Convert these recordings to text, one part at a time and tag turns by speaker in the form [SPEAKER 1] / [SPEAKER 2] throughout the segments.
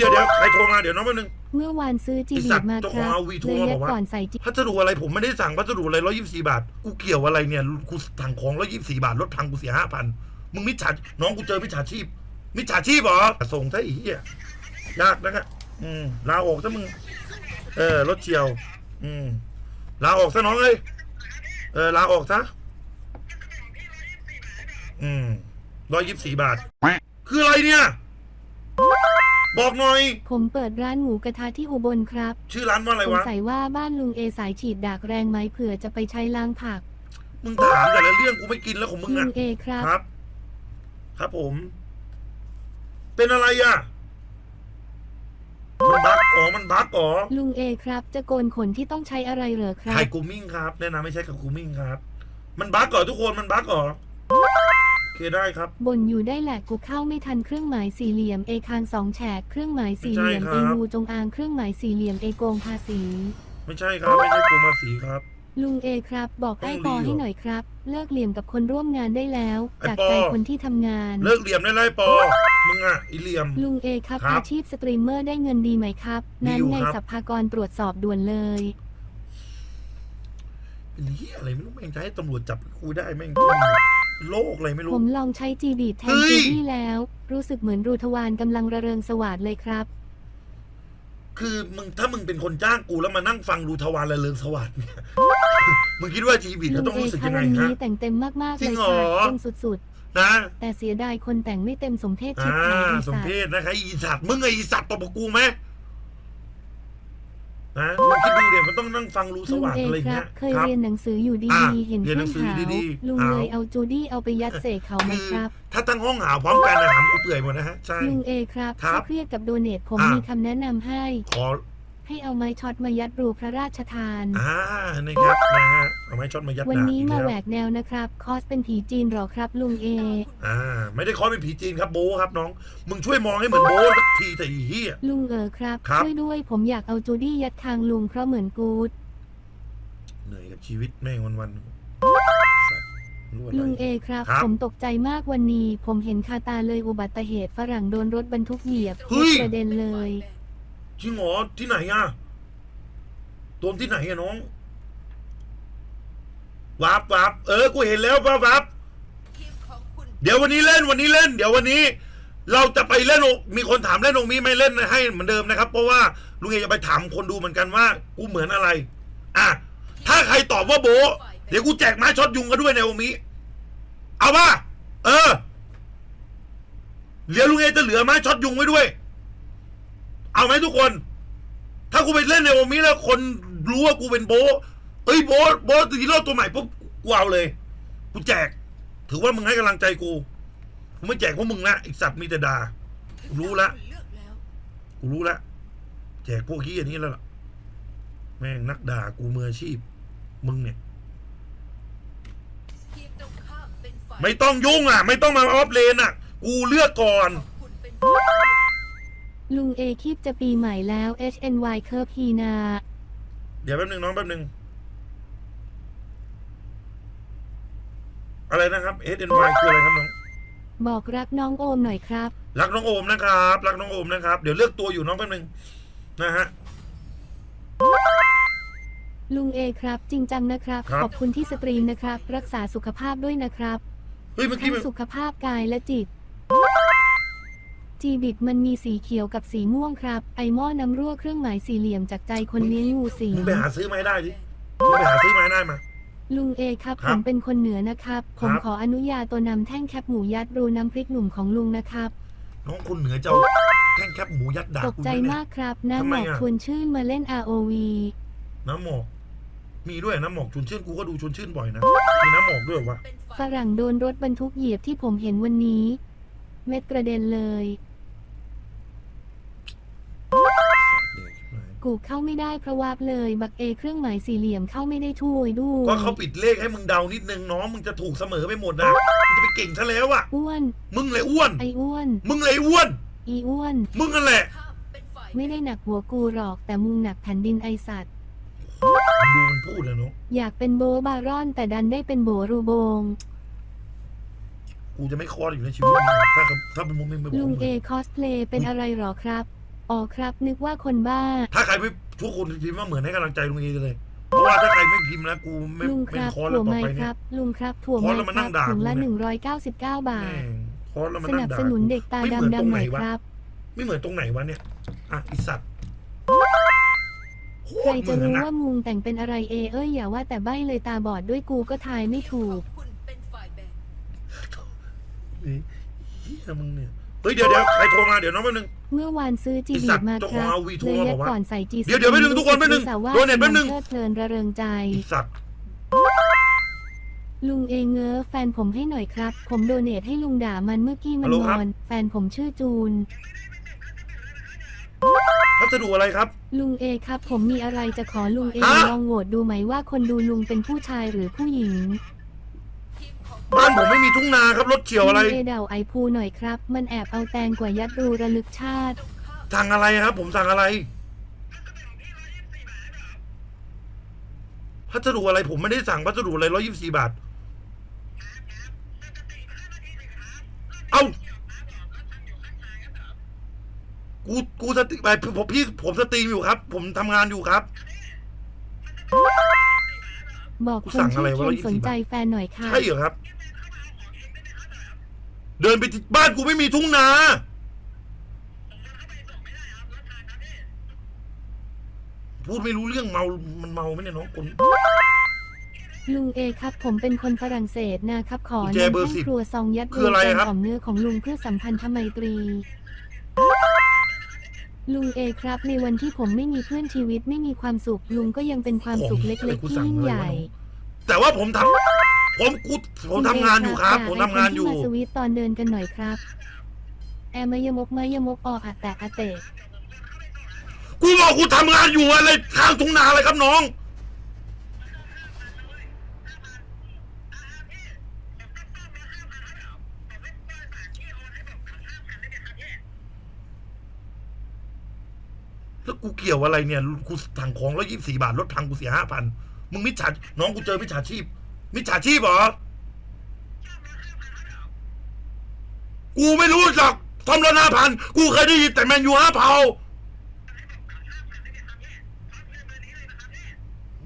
[SPEAKER 1] เดี๋ยวเดี๋ยวใครโทรมาเดี๋ยวน้องแป๊บนึง
[SPEAKER 2] เมื่อวานซื้อจี
[SPEAKER 1] ไอ้
[SPEAKER 2] บี
[SPEAKER 1] สัตว์
[SPEAKER 2] มา
[SPEAKER 1] เจ้า
[SPEAKER 2] ค
[SPEAKER 1] ของ
[SPEAKER 2] รับ
[SPEAKER 1] เอาวีโทร
[SPEAKER 2] เลย
[SPEAKER 1] มา
[SPEAKER 2] ยั
[SPEAKER 1] บ
[SPEAKER 2] ด
[SPEAKER 1] อกว่า
[SPEAKER 2] ก่อนใส่จี
[SPEAKER 1] พัสดุอะไรผมไม่ได้สั่งพัสดุอะไรร้อยยี่สิบสี่บาท กูเกี่ยวอะไรเนี่ยกูสั่งของร้อยยี่สิบสี่บาทรถพังกูเสียห้าพันมึงมิจฉาน้องกูเจอมิจฉาชีพ มิจฉาชีพเหรอส่งซะไอีเหี้ยยากนะฮะอืมลาออกซะมึง เออรถเฉียว อืมลาออกซะน้องเลยเออลาออกซะอืมร้อยยี่สิบสี่บาท คืออะไรเนี่ย บอกหน่อย
[SPEAKER 2] ผมเปิดร้านหมูกระทะที่อุบลครับ
[SPEAKER 1] ชื่อร้านว่าอะไร
[SPEAKER 2] สง
[SPEAKER 1] วะ
[SPEAKER 2] สัยว่าบ้านลุงเอสายฉีดดากแรงไหมเผื่อจะไปใช้ล้างผัก
[SPEAKER 1] มึงถามแต่ละเรื่องกูไม่กินแล้วของมึง
[SPEAKER 2] ลุ
[SPEAKER 1] อะ
[SPEAKER 2] งเอครับ
[SPEAKER 1] ครับ ครับผม เป็นอะไรอะ มันบักอ๋อ มันบักอ๋อ
[SPEAKER 2] ลุงเอครับ จะโกนขนที่ต้องใช้อะไรเหรอครั
[SPEAKER 1] ไข่
[SPEAKER 2] บ
[SPEAKER 1] กูมิ่งครับ แนะนำไม่ใช่กับกูมิ่งครับ มันบักก่อทุกคน มันบักก่อโอ เคได้ครับ
[SPEAKER 2] บ่นอยู่ได้แหละกูเข้าไม่ทันเครื่องหมายสี่เหลี่ยมเอคางสองแฉกเครื่องหมายสี่เหลี่ยม
[SPEAKER 1] ไม่
[SPEAKER 2] เอ
[SPEAKER 1] ใช่ครับ
[SPEAKER 2] งูจงอางเครื่องหมายสี่เหลี่ยมเอโกงภาษี
[SPEAKER 1] ไม่ใช่ครับ ไม่ใช่กูมาสีครับ
[SPEAKER 2] ลุงเอครับ บอกไอ้
[SPEAKER 1] ต้อง
[SPEAKER 2] ปอ
[SPEAKER 1] รี
[SPEAKER 2] ให้
[SPEAKER 1] เหรอ
[SPEAKER 2] หน่อยครับ เลิกเหลี่ยมกับคนร่วมงานได้แล้ว
[SPEAKER 1] ไอ้
[SPEAKER 2] จาก
[SPEAKER 1] ปอ
[SPEAKER 2] ใจคนที่ทำงาน
[SPEAKER 1] เลิกเหลี่ยมได้ไรปอ มึงอะอีเหลี่ยม
[SPEAKER 2] ลุงเอครับ
[SPEAKER 1] ครับ
[SPEAKER 2] อาชีพสตรีมเมอร์ได้เงินดีไหมครับ
[SPEAKER 1] ดี
[SPEAKER 2] นั้น
[SPEAKER 1] อยู่
[SPEAKER 2] ใน
[SPEAKER 1] ครับ
[SPEAKER 2] สัพพากรตรวจสอบด่วนเลย
[SPEAKER 1] เป็ นเหี้ยอะไรไม่รู้แม่งจะให้ตำรวจจับกูได้แม่งพวกมึงเนี่ยโลกอะไรไม่รู้
[SPEAKER 2] ผมลองใช้จีบีแทน
[SPEAKER 1] เฮ้ย
[SPEAKER 2] จีบี้แล้ว รู้สึกเหมือนรูทวารกำลังระเริงสวัสดเลยครับ
[SPEAKER 1] คือมึงถ้ามึงเป็นคนจ้างกูแล้วมานั่งฟังดูทวารละเริงสวัสดิ์เนี่ยมึงคิดว่าชีวิต
[SPEAKER 2] ลุ
[SPEAKER 1] จะ
[SPEAKER 2] ง
[SPEAKER 1] ต้อง
[SPEAKER 2] เอ
[SPEAKER 1] รู้สึก
[SPEAKER 2] คะ
[SPEAKER 1] ยังไง
[SPEAKER 2] วัน
[SPEAKER 1] ฮะ
[SPEAKER 2] นี้แต่งเต็มมากๆ
[SPEAKER 1] จริ
[SPEAKER 2] เลย
[SPEAKER 1] งเหร
[SPEAKER 2] ค่ะ
[SPEAKER 1] อ
[SPEAKER 2] เต็มสุด
[SPEAKER 1] นะ
[SPEAKER 2] ๆแต่เสียดายคนแต่งไม่เต็มสมเพศชิบ
[SPEAKER 1] อ่า
[SPEAKER 2] หายอี
[SPEAKER 1] ส
[SPEAKER 2] สั
[SPEAKER 1] ม
[SPEAKER 2] ต
[SPEAKER 1] เพ
[SPEAKER 2] ว์
[SPEAKER 1] ศนะคะอีสัตว์มึงไงอีสัตว์ตบกับกูไหม นะมึงคิดดูเดี๋ยวมันต้องนั่งฟังรู้ส
[SPEAKER 2] ลุง
[SPEAKER 1] ว่าง
[SPEAKER 2] เอ
[SPEAKER 1] อะไร
[SPEAKER 2] ครั
[SPEAKER 1] เงี้
[SPEAKER 2] บ
[SPEAKER 1] ย
[SPEAKER 2] เคย
[SPEAKER 1] ครับ
[SPEAKER 2] เรียนหนังสืออยู่
[SPEAKER 1] อะ
[SPEAKER 2] ดีๆเห็น
[SPEAKER 1] เรียน
[SPEAKER 2] เพื่
[SPEAKER 1] หนั
[SPEAKER 2] อน
[SPEAKER 1] งสือ
[SPEAKER 2] หาว
[SPEAKER 1] ดีๆ
[SPEAKER 2] ลุง
[SPEAKER 1] เอา
[SPEAKER 2] เลยเอาจูดี้เอาไปยัดเสกเขาไหม
[SPEAKER 1] คือ
[SPEAKER 2] ครับ
[SPEAKER 1] ถ้าตั้งห้องหาพร้อมกันนะถามกูเปื่อยหมดนะฮะใช่
[SPEAKER 2] ลุงเอครับ
[SPEAKER 1] ครับ
[SPEAKER 2] ถ้าเครียดกับโดเนทผม
[SPEAKER 1] อะ
[SPEAKER 2] มีคำแนะนำให้
[SPEAKER 1] ขอ
[SPEAKER 2] ให้เอาไม้ช็อตมายัดรูพระราชทาน
[SPEAKER 1] อ่านะครับนะฮะเอาไม้ช็อตมายัด
[SPEAKER 2] วัน
[SPEAKER 1] ดาบ
[SPEAKER 2] นี้
[SPEAKER 1] อีก
[SPEAKER 2] มา
[SPEAKER 1] แล้ว
[SPEAKER 2] แหวกแนวนะครับ คอสเป็นผีจีนเหรอครับลุงเอ
[SPEAKER 1] อ่า ไม่ได้คอเป็นผีจีนครับโบทครับน้อง มึงช่วยมองให้เหมือนโบทสักทีแต่อีเหี้ย
[SPEAKER 2] ลุงเออครับ
[SPEAKER 1] ครับ
[SPEAKER 2] ช่วยด้วยผมอยากเอาจูดี้ยัดคางลุงเพราะเหมือนกูด
[SPEAKER 1] เหนื่อยกับชีวิตแม่งวันๆสัตว์รู้อะไร
[SPEAKER 2] ลุงเอครับ
[SPEAKER 1] ครับ
[SPEAKER 2] ผมตกใจมากวันนี้ ผมเห็นคาตาเลยอุบัติเหตุฝรั่งโดนรถบรรทุกเหยียบ
[SPEAKER 1] เฮ้ย
[SPEAKER 2] กระเด็นเลย
[SPEAKER 1] จริงเหรอที่ไหนอะโดนที่ไหนอะน้องวับวับเออ กูเห็นแล้ววับวับเดี๋ยววันนี้เล่นวันนี้เล่น เดี๋ยววันนี้ เราจะไปเล่นโอมีคนถามเล่นโอมีไม่เล่นให้เหมือนเดิมนะครับ เพราะว่าลุงเอจะไปถามคนดูเหมือนกันว่า กูเหมือนอะไร อะถ้าใครตอบว่าโบเดี๋ยวกูแจกไม้ช็อตยุงกันด้วยในโอมิเอาป่ะเออเหลือลุงเอจะเหลือไม้ช็อตยุงไว้ด้วย เอาไหมทุกคน ถ้ากูไปเล่นในโอมิแล้วคนรู้ว่ากูเป็นโบเอ้ยโบโบะฮีโร่ตัวใหม่ปุ๊บกูเอาเลย กูแจก ถือว่ามึงให้กำลังใจกูกูไม่แจกพวกมึงนะอีกสัตว์มีแต่ด่ากูรู้ละกูรู้ละแจกพวกขี้อันนี้แล้วล่ะ แม่งนักด่ากูมืออาชีพ มึงเนี่ย ไม่ต้องยุ่งอะ ไม่ต้องมาออฟเลนอะ กูเลือกก่อน
[SPEAKER 2] ลุงเอคีบจะปีใหม่แล้ว HNY เคิร์ฟฮีนา
[SPEAKER 1] เดี๋ยวแป๊บหนึ่งน้องแป๊บหนึ่งอะไรนะครับ S N Y คืออะไรครับน้อง
[SPEAKER 2] บอกรักน้องโอมหน่อยครับ
[SPEAKER 1] รักน้องโอมนะครับ รักน้องโอมนะครับ เดี๋ยวเลือกตัวอยู่น้องแป๊บหนึ่งนะฮะ
[SPEAKER 2] ลุงเอครับ จริงจังนะครับ
[SPEAKER 1] ครับ
[SPEAKER 2] ขอบคุณที่สตรีมนะครับ รักษาสุขภาพด้วยนะครับ
[SPEAKER 1] เฮ้ยเมื่อกี้
[SPEAKER 2] ทั้ง
[SPEAKER 1] มัน
[SPEAKER 2] สุขภาพกายและจิต จีบิดมันมีสีเขียวกับสีม่วงครับ ไอหม้อน้ำรั่วเครื่องหมายสี่เหลี่ยมจากใจคนเลี้ยงงูสิง
[SPEAKER 1] มึงไปหาซื้อมาให้ได้ดิมึงไปหาซื้อมาให้ได้มา
[SPEAKER 2] ลุงเอครับ
[SPEAKER 1] ครั
[SPEAKER 2] ผ
[SPEAKER 1] บ
[SPEAKER 2] มเป็นคนเหนือนะครับ ผม
[SPEAKER 1] ครับ
[SPEAKER 2] ขออนุญาตตัวนำแท่งแคบหมูยัดรูน้ำพริกหนุ่มของลุงนะครับ
[SPEAKER 1] น้องคนเหนือจะเอาแท่งแคบหมูยัดดาบ
[SPEAKER 2] ตก
[SPEAKER 1] กู
[SPEAKER 2] ใจ
[SPEAKER 1] ไหมเนี่ย
[SPEAKER 2] มากครับน้า
[SPEAKER 1] ทำ
[SPEAKER 2] ห
[SPEAKER 1] ไม
[SPEAKER 2] มอก
[SPEAKER 1] อะ
[SPEAKER 2] ชวนชื่นมาเล่น ROV
[SPEAKER 1] น้ำหมอกมีด้วยน้ำหมอกชวนชื่นกูก็ดูชวนชื่นบ่อยนะมีน้ำหมอกด้วยวะ
[SPEAKER 2] ฝรั่งโดนรถบรรทุกเหยียบที่ผมเห็นวันนี้ เม็ดกระเด็นเลย กูเข้าไม่ได้เพราะวาบเลย บักเอเครื่องหมายสี่เหลี่ยมเข้าไม่ได้ช่วยด้ว
[SPEAKER 1] ก็
[SPEAKER 2] ย
[SPEAKER 1] เขาปิดเลขให้มึงเดานิดนึงน้องมึงจะถูกเสมอไปหมดนะมึงจะไปเก่งซะแล้วอะ
[SPEAKER 2] อ้วน
[SPEAKER 1] มึงเลยอ้วน
[SPEAKER 2] ไออ้วน
[SPEAKER 1] มึงเลยอ้วน
[SPEAKER 2] อีอ้วน
[SPEAKER 1] มึงนั่นแหละ
[SPEAKER 2] ไม่ได้หนักหัวกูหรอกแต่มึงหนักแผ่นดินไอสัตว์
[SPEAKER 1] มึงดูมันพูดเลยเนาะ
[SPEAKER 2] อยากเป็นโบบารอนแต่ดันได้เป็นโบรูโบง
[SPEAKER 1] กูจะไม่คลอดอีกในชีวิตมึงถ้าถ้าเป็นมึงไม่บอก
[SPEAKER 2] ลุง
[SPEAKER 1] มึง
[SPEAKER 2] เอคอสเพลย์เป็นอะไรหรอครับ อ๋อครับ นึกว่าคนบ้า
[SPEAKER 1] ถ้าใครไม่ทุกคนพิมพ์ว่าเหมือนให้กำลังใจลุงเอเลย เพราะว่าถ้าใครไม่พิมพ์นะกูไม่
[SPEAKER 2] ลุงค
[SPEAKER 1] เป็น
[SPEAKER 2] รับ
[SPEAKER 1] คอร์สแล้
[SPEAKER 2] ถั่
[SPEAKER 1] ว
[SPEAKER 2] ว
[SPEAKER 1] ต่อ
[SPEAKER 2] ไม้
[SPEAKER 1] ไป
[SPEAKER 2] ค
[SPEAKER 1] เนี่
[SPEAKER 2] รั
[SPEAKER 1] ย
[SPEAKER 2] บลุงครับถั่ว
[SPEAKER 1] คอ
[SPEAKER 2] ไม้
[SPEAKER 1] ร์สแล้วมา
[SPEAKER 2] ค
[SPEAKER 1] นั่
[SPEAKER 2] รับ
[SPEAKER 1] งด่า
[SPEAKER 2] ถุงละ
[SPEAKER 1] กูเนี่ย
[SPEAKER 2] หนึ่งร้อยเก้าสิบเก้าบาท
[SPEAKER 1] แม่งคอร์สแล้วมา
[SPEAKER 2] ส
[SPEAKER 1] นั่
[SPEAKER 2] นั
[SPEAKER 1] ง
[SPEAKER 2] บ
[SPEAKER 1] ด่า
[SPEAKER 2] สนุนเด็กตา
[SPEAKER 1] ไม่เหมือน
[SPEAKER 2] ดำ
[SPEAKER 1] ตรง
[SPEAKER 2] ดำห
[SPEAKER 1] ไหน
[SPEAKER 2] น่อยวะ ครับ
[SPEAKER 1] ไม่เหมือนตรงไหนวะเนี่ย อะอีสัตว์โค
[SPEAKER 2] ใคร
[SPEAKER 1] ตรเห
[SPEAKER 2] จะ
[SPEAKER 1] มือน
[SPEAKER 2] รู้
[SPEAKER 1] อะ
[SPEAKER 2] ว่ามุงแต่งเป็นอะไรเอเอ้ยอย่าว่าแต่ใบ้เลยตาบอดด้วยกูก็ทายไม่ถูก
[SPEAKER 3] คุณเป็นฝ่ายแบ่ง
[SPEAKER 1] นี่เฮียมึงเนี่ย เฮ้ยเดี๋ยวเดี๋ยวใครโทรมาเดี๋ยวน้องแป๊บนึง
[SPEAKER 2] เมื่อวานซื้อจี
[SPEAKER 1] ไอ้
[SPEAKER 2] บี
[SPEAKER 1] สัตว์
[SPEAKER 2] มา
[SPEAKER 1] เจ้า
[SPEAKER 2] ค
[SPEAKER 1] ของ
[SPEAKER 2] รับ
[SPEAKER 1] เอาวีโทร
[SPEAKER 2] เลย
[SPEAKER 1] มา
[SPEAKER 2] ยั
[SPEAKER 1] บ
[SPEAKER 2] ด
[SPEAKER 1] อกว่า
[SPEAKER 2] ก่อนใส่จี
[SPEAKER 1] เดี๋ยวเดี๋ยวแป๊บนึงทุกคนแป๊บนึง
[SPEAKER 2] รู้สึว่า
[SPEAKER 1] โดนเน็ตแป๊บนึง
[SPEAKER 2] กำลัเพลิดเพลินระเริงใจ
[SPEAKER 1] อีสัตว์
[SPEAKER 2] ลุงเอเงอแฟนผมให้หน่อยครับ ผมโดเนทให้ลุงด่ามันเมื่อกี้มันนอน แฟนผมชื่อจูน
[SPEAKER 1] พัสดุอะไรครับ
[SPEAKER 2] ลุงเอครับ ผมมีอะไรจะขอลุงเอ
[SPEAKER 1] ฮะ
[SPEAKER 2] ลองโหวตดูไหมว่าคนดูลุงเป็นผู้ชายหรือผู้หญิง
[SPEAKER 3] ทีมของ
[SPEAKER 1] บ้านผมไม่มีทุ่งนาครับรถเฉียวอะไร
[SPEAKER 2] ลุงเอเดาไอพูหน่อยครับ มันแอบเอาแตงกว่ายัดรูระลึกชาติ
[SPEAKER 1] สั่งอะไรครับ ผมสั่งอะไร พัสดุอะไรผมไม่ได้สั่งพัสดุอะไรร้อยยี่สิบสี่บาท เอากูกูสติไปผมพี่ผมสตรีมอยู่ครับ ผมทำงานอยู่ครับ
[SPEAKER 2] บอก
[SPEAKER 1] กู
[SPEAKER 2] ค
[SPEAKER 1] สั่
[SPEAKER 2] น
[SPEAKER 1] ง
[SPEAKER 2] ชื่
[SPEAKER 1] อะไร
[SPEAKER 2] อ
[SPEAKER 1] วะ
[SPEAKER 2] เคน
[SPEAKER 1] 120
[SPEAKER 2] สนใจแฟนหน่อยค่ะ
[SPEAKER 1] ใช่เหรอครับ เดินไปที่บ้านกูไม่มีทุ่งนา พูดไม่รู้เรื่องเมา มันเมาไหมเนี่ยน้องคน
[SPEAKER 2] ลุงเอครับผมเป็นคนฝรั่งเศสนะครับขอ
[SPEAKER 1] กุญแจ
[SPEAKER 2] นำ
[SPEAKER 1] เบอร์
[SPEAKER 2] ให้
[SPEAKER 1] สิบ
[SPEAKER 2] ครัวซองยัด
[SPEAKER 1] คืออะไร
[SPEAKER 2] แกง
[SPEAKER 1] ครับ
[SPEAKER 2] ของเนื้อของลุงเพื่อสัมพันธไมตรี ลุงเอครับ ในวันที่ผมไม่มีเพื่อนชีวิตไม่มีความสุขลุงก็ยังเป็นความสุขเล็กๆที่ยิ่งใหญ่
[SPEAKER 1] แต่ว่าผมทำ ผมกูผมทำงานอยู่ครับ ผมทำงานอยู่
[SPEAKER 2] ด่ไคที่มาสวิตตอนเดินกันหน่อยครับ แอมายมกมายมกออะแตะอะเตะ
[SPEAKER 1] กูบอกกูทำงานอยู่อะไรข้างทุ่งนาอะไรครับน้อง แล้วกูเกี่ยวอะไรเนี่ย กูสั่งของแล้วยี่สี่บาทรถพังกูเสียห้าพัน มึงมิจฉาน้องกูเจอมิจฉาชีพ มิจฉาชีพเหรอ กูไม่รู้จักทอมรถห้าพัน กูเคยได้ยินแต่แมนยูห้าเผา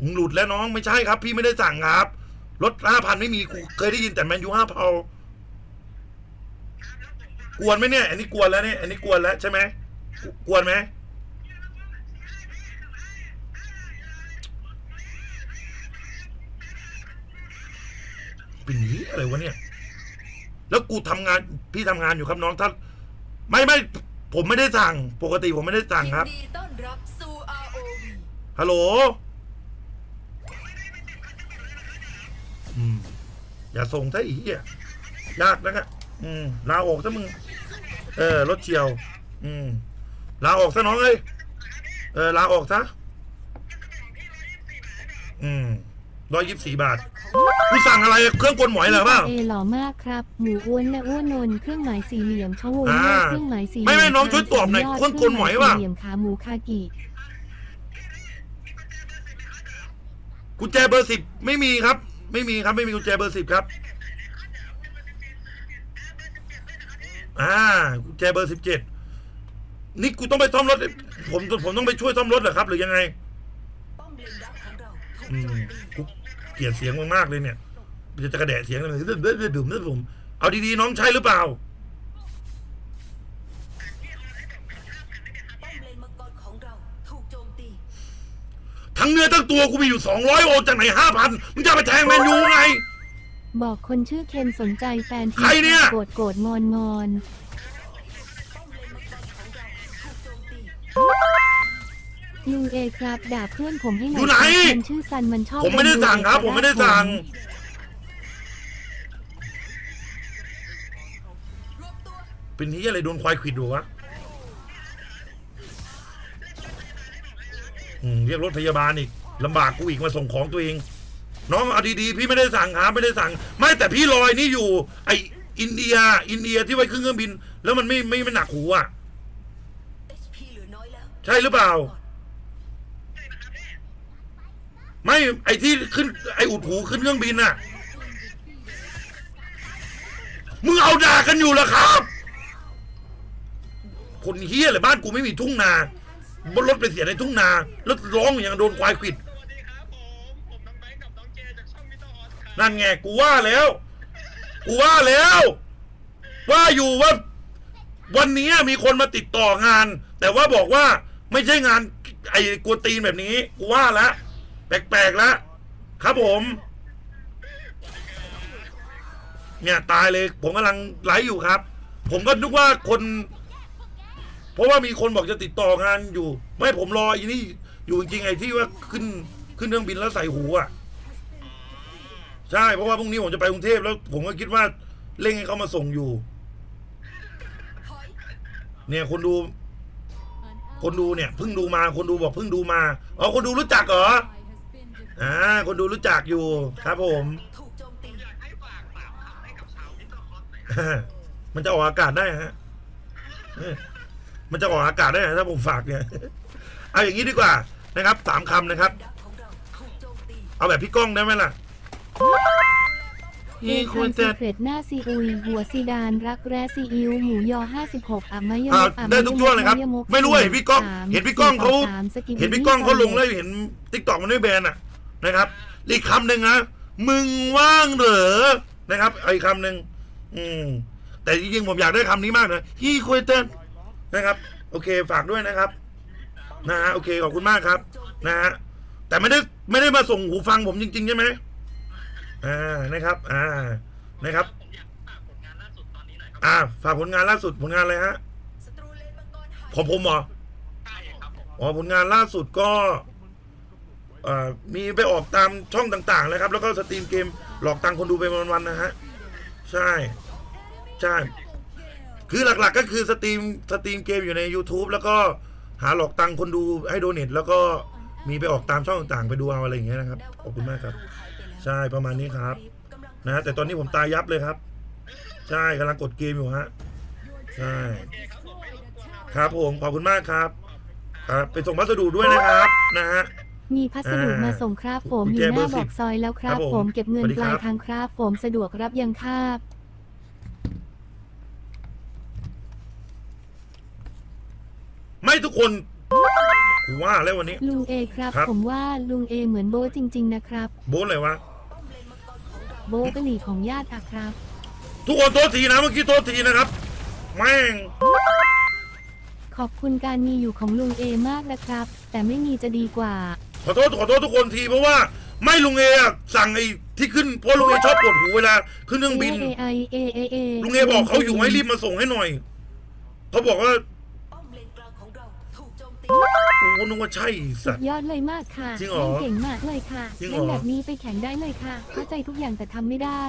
[SPEAKER 1] มึงหลุดแล้วน้องไม่ใช่ครับ พี่ไม่ได้สั่งครับ รถห้าพันไม่มีกูเคยได้ยินแต่แมนยูห้าเผากวนไหมเนี่ย อันนี้กวนแล้วเนี่ย อันนี้กวนแล้วใช่ไหม กวนไหม เป็นนี้อะไรวะเนี่ย แล้วกูทำงานพี่ทำงานอยู่ครับน้องถ้าไม่ไม่ผมไม่ได้สั่ง ปกติผมไม่ได้สั่ง
[SPEAKER 3] ยิ
[SPEAKER 1] ครับ
[SPEAKER 3] ดีต้อนรับสู่ ROV
[SPEAKER 1] ฮัลโหลอืมอย่าส่งถ้าอีเหี้ยยากนะครับอืมลาออกซะมึง เออรถเฉียว อืมลาออกซะน้องเอ้ยเออลาออกซะอืม ร้อยยี่สิบสี่บาทกูสั่งอะไรเครื่องกลหมอยเหรอเปล่า
[SPEAKER 2] เอหล่อมากครับ หมูอ้วนและอ้วนนนท์เครื่องหมายสี่เหลี่ยมชะโวย
[SPEAKER 1] อ่า
[SPEAKER 2] เครื่องหมายสี่เหลี่
[SPEAKER 1] ไม่
[SPEAKER 2] ยม
[SPEAKER 1] ไม่น้องช่วยตอบหน่อย
[SPEAKER 2] สาม
[SPEAKER 1] เครื่องกลหมอยว่ะ
[SPEAKER 2] เครื่องหมายสี่เหลี่ยมขาหมูคากิ
[SPEAKER 1] กุญแจเบอร์สิบไม่มีครับ ไม่มีครับไม่มีกุญแจเบอร์สิบครับอ่ากุญแจเบอร์สิบเจ็ดนี่กูต้องไปซ่อมรถ ผมผมต้องไปช่วยซ่อมรถเหรอครับ หรือยังไง
[SPEAKER 3] ป้อมเลนดักของเราถูก
[SPEAKER 1] อื
[SPEAKER 3] โจ
[SPEAKER 1] ม
[SPEAKER 3] มตี
[SPEAKER 1] กู เกลียดเสียงมากๆเลยเนี่ยจะจะกระแดะเสียงเลยเดื่มเดื่มดื่มดื่มผมเอาดีๆน้องใช่หรือเปล่าทั้งเนื้อทั้งตัวกูมีอยู่สองร้อยโอจากไหนห้าพันมึงจะเอาไปแทงแมนยูไง
[SPEAKER 2] บอกคนชื่อเคนสนใจแฟน
[SPEAKER 1] ใครเนี่ย
[SPEAKER 2] โกรธโกรธงอนงอน
[SPEAKER 3] ลนมังกรของเราถูกโจมตี
[SPEAKER 2] ลุงเอครับด่าเพื่อนผมให้หน่
[SPEAKER 1] อ
[SPEAKER 2] อย
[SPEAKER 1] ยู่ไหน
[SPEAKER 2] ครับมันชื่อซันมันชอบ
[SPEAKER 1] ผมไม่ได้สั่งครับ ผมไม่ได้สั่ง
[SPEAKER 3] รวบตัว
[SPEAKER 1] เป็นที่อะไรโดนควายขวิดดูวะอืมเรียกรถพยาบาลอีกลำบากกูอีกมาส่งของตัวเอง น้องเอาดีๆพี่ไม่ได้สั่งครับไม่ได้สั่ง ไม่แต่พี่ลอยนี่อยู่ ไออินเดีย อินเดียที่ไว้ขึ้นเครื่องบิน แล้วมันไม่ไม่ไม่หนักหูอะ
[SPEAKER 3] HP เหลือน้อยแล้ว
[SPEAKER 1] ใช่หรือเปล่า ไม่ไอที่ขึ้นไออุดหูขึ้นเครื่องบินน่ะ มึงเอาด่ากันอยู่เหรอครับ คนเฮียเลยบ้านกูไม่มีทุ่งนาบนรถไปเสียในทุ่งนาแล้วร้องอย่างโดนควายขวิด
[SPEAKER 4] สวัสดีครับผมผมน้องแบงค์กับน้องเจจากช่องมิเตอร์ออสครับ
[SPEAKER 1] นั่นไงกูว่าแล้ว กูว่าแล้ว ว่าอยู่ว่า วันนี้มีคนมาติดต่องาน แต่ว่าบอกว่าไม่ใช่งานไอ้กวนตีนแบบนี้ กูว่าละ แปลกๆแล้วครับผม เนี่ยตายเลยผมกำลังไลฟ์อยู่ครับ ผมก็นึกว่าคน เพราะว่ามีคนบอกจะติดต่องานอยู่ ไม่ผมรออีนี่อยู่จริงๆไอ้ที่ว่าขึ้นขึ้นเครื่องบินแล้วใส่หูอะใช่เพราะว่าพรุ่งนี้ผมจะไปกรุงเทพแล้ว ผมก็คิดว่าเร่งให้เขามาส่งอยู่ เนี่ยคนดู คนดูเนี่ยเพิ่งดูมาคนดูบอกเพิ่งดูมาอ๋อคนดูรู้จักเหรอ อ่าคนดูรู้จักอยู่ครับผม
[SPEAKER 3] ถูกโจมตี
[SPEAKER 4] อยากให้ฝากสามคำให้กับชาวมิเตอร์ออสหน่อยครับ
[SPEAKER 1] มันจะออกอากาศได้ฮะเออมันจะออกอากาศได้ฮะถ้าผมฝากเนี่ย เอาอย่างนี้ดีกว่านะครับสามคำนะครับ
[SPEAKER 3] ดักของเราถูกโจมตี
[SPEAKER 1] เอาแบบพี่ก้องได้ไหมล่ะ
[SPEAKER 2] เอคันซีเครตหน้าซีอุย หัวซีดานรักแร้ซีอิ๊วหมูยอ 56อะมะยม
[SPEAKER 1] อ่า
[SPEAKER 2] กอะ
[SPEAKER 1] ได้ทุกช่วงเลยครับ
[SPEAKER 2] มะมก
[SPEAKER 1] ไม่รู้ว่าเห็นพี่ก้อง
[SPEAKER 2] สาม
[SPEAKER 1] เห็นพี่ก้องเขา
[SPEAKER 2] สามสกิน
[SPEAKER 1] เห็นพี่ก้องเขาลงแล้วเห็นติ๊กต็อกมันไม่แบนอะ นะครับอีกคำหนึ่งนะมึงว่างเหรอนะครับเอาอีกคำหนึ่งอืมแต่จริงๆผมอยากได้คำนี้มากนะฮีคุยเต้นนะครับ โอเคฝากด้วยนะครับนะฮะโอเคขอบคุณมากครับ นะฮะแต่ไม่ได้ไม่ได้มาส่งหูฟังผมจริงๆใช่ไหมอ่านะครับ อ่านะครับ
[SPEAKER 4] ผมอยากฝากผลงานล่าสุดตอนนี้หน่อยครับ
[SPEAKER 1] อ่าฝากผลงานล่าสุดผลงานอะไรฮะ
[SPEAKER 3] ศัตรูเลนมังกรหาย
[SPEAKER 1] ของผมเหรอ
[SPEAKER 4] ใช่ครับผม
[SPEAKER 1] อ๋อผลงานล่าสุดก็เอ่อ มีไปออกตามช่องต่างๆเลยครับ แล้วก็สตรีมเกมหลอกตังคนดูไปวันๆนะฮะ ใช่ ใช่ คือหลักๆก็คือสตรีมสตรีมเกมอยู่ใน YouTube แล้วก็หาหลอกตังคนดูให้โดเนทแล้วก็มีไปออกตามช่องต่างๆ ไปดูเอาอะไรอย่างเงี้ยนะครับ ขอบคุณมากครับ ใช่ประมาณนี้ครับ นะ แต่ตอนนี้ผมตายยับเลยครับ ใช่กำลังกดเกมอยู่ฮะ ใช่
[SPEAKER 4] ครับผมไม่รบกวนครับ
[SPEAKER 1] ครับผมขอบคุณมากครับ ครับไปส่งพัสดุด้วยนะครับ นะฮะ
[SPEAKER 2] มีพัสดุ
[SPEAKER 1] อ่าม
[SPEAKER 2] มาส่งครับผม
[SPEAKER 1] กุญ
[SPEAKER 2] อ
[SPEAKER 1] แจ
[SPEAKER 2] ยู่ห
[SPEAKER 1] เบอ
[SPEAKER 2] น้า
[SPEAKER 1] ร์
[SPEAKER 2] บ
[SPEAKER 1] สิ
[SPEAKER 2] อบกซอยแล้วครับ
[SPEAKER 1] ครับ
[SPEAKER 2] ผ
[SPEAKER 1] ผมม
[SPEAKER 2] เก็บเงิน
[SPEAKER 1] สวัสดี
[SPEAKER 2] ป
[SPEAKER 1] ครั
[SPEAKER 2] ลาย
[SPEAKER 1] บ
[SPEAKER 2] ทางครับผมสะดวกรับยังคาบ
[SPEAKER 1] ไม่ทุกคนกูว่าแล้ววันนี้
[SPEAKER 2] ลุงเอครับ
[SPEAKER 1] ครับ
[SPEAKER 2] ผมว่าลุงเอเหมือนโบทจริง ๆ นะครับ
[SPEAKER 1] โบ๊ทอะไรวะ
[SPEAKER 3] ป้อมเลนมังกรของเรา
[SPEAKER 2] โบทกะหรี่ของญาติอะครับ
[SPEAKER 1] ทุกคนโทษทีนะเมื่อกี้โทษทีนะครับ แม่ง
[SPEAKER 2] ขอบคุณการมีอยู่ของลุงเอมากนะครับ แต่ไม่มีจะดีกว่า
[SPEAKER 1] ขอโทษขอโทษทุกคนทีเพราะว่าไม่ลุงเออะสั่งไอ้ที่ขึ้นเพราะลุงเอชอบปวดหูเวลาขึ้นเครื่องบิน
[SPEAKER 2] A I A A A
[SPEAKER 1] ลุงเอบอกเขาอยู่ให้รีบมาส่งให้หน่อยเขาบอกว่า
[SPEAKER 3] ป้อมเลนกลางของเราถูกโจมตี
[SPEAKER 1] โอ้นึกว่าใช่
[SPEAKER 2] สุ
[SPEAKER 1] สั
[SPEAKER 2] ด
[SPEAKER 1] ตว์
[SPEAKER 2] ยอดเลยมากค่ะ
[SPEAKER 1] จริงเหรอ
[SPEAKER 2] เล่นเก่งมากเลยค่ะ
[SPEAKER 1] จริงเหรอ
[SPEAKER 2] เล่นแบบนี้ไปแข่งได้เลยค่ะ เข้าใจทุกอย่างแต่ทำไม่ได้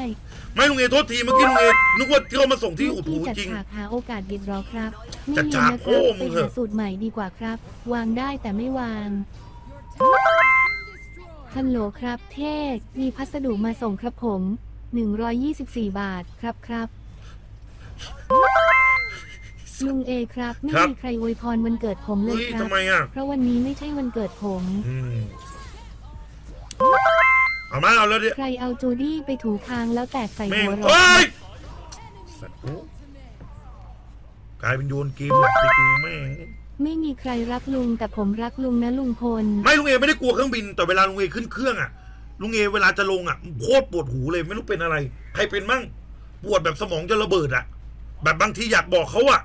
[SPEAKER 1] ไม่ลุงเอโทษทีเมื่อกี้ลุงเอนึกว่าที่เขามาส่งที่อุดหู
[SPEAKER 2] จัด
[SPEAKER 1] จริง
[SPEAKER 2] ฉากหาโอกาสบิดรอครับ ไม่
[SPEAKER 1] จัด
[SPEAKER 2] มี
[SPEAKER 1] ฉาก
[SPEAKER 2] นะค
[SPEAKER 1] โอ้
[SPEAKER 2] รับ
[SPEAKER 1] มึ
[SPEAKER 2] ไป
[SPEAKER 1] งเห
[SPEAKER 2] หา
[SPEAKER 1] อะ
[SPEAKER 2] สูตรใหม่ดีกว่าครับ วางได้แต่ไม่วาง ฮัลโหลครับเทศ มีพัสดุมาส่งครับผม 124 บาทครับครับลุงเอครับ ไม่
[SPEAKER 1] ครับ
[SPEAKER 2] มีใครอวยพรวันเกิดผมเล
[SPEAKER 1] เฮ้
[SPEAKER 2] ย
[SPEAKER 1] ย
[SPEAKER 2] ครั
[SPEAKER 1] ทำ
[SPEAKER 2] บ
[SPEAKER 1] ไมอะ
[SPEAKER 2] เพราะวันนี้ไม่ใช่วันเกิดผม
[SPEAKER 1] อืมเอามาเอาแล้วดิ
[SPEAKER 2] ใครเอาจูดี้ไปถูคางแล้วแตกใส่
[SPEAKER 1] แม่ง
[SPEAKER 2] หัวเรา
[SPEAKER 1] เอ้ยสัตว์โอ้กลายเป็นโยนเกมหนักไปกูแม่ง
[SPEAKER 2] ไม่มีใครรักลุงแต่ผมรักลุงนะลุงพล
[SPEAKER 1] ไม่ลุงเอไม่ได้กลัวเครื่องบิน แต่เวลาลุงเอขึ้นเครื่องอะลุงเอเวลาจะลงอะโคตรปวดหูเลยไม่รู้เป็นอะไร ใครเป็นมั่งปวดแบบสมองจะระเบิดอะแบบบางทีอยากบอกเขาอะ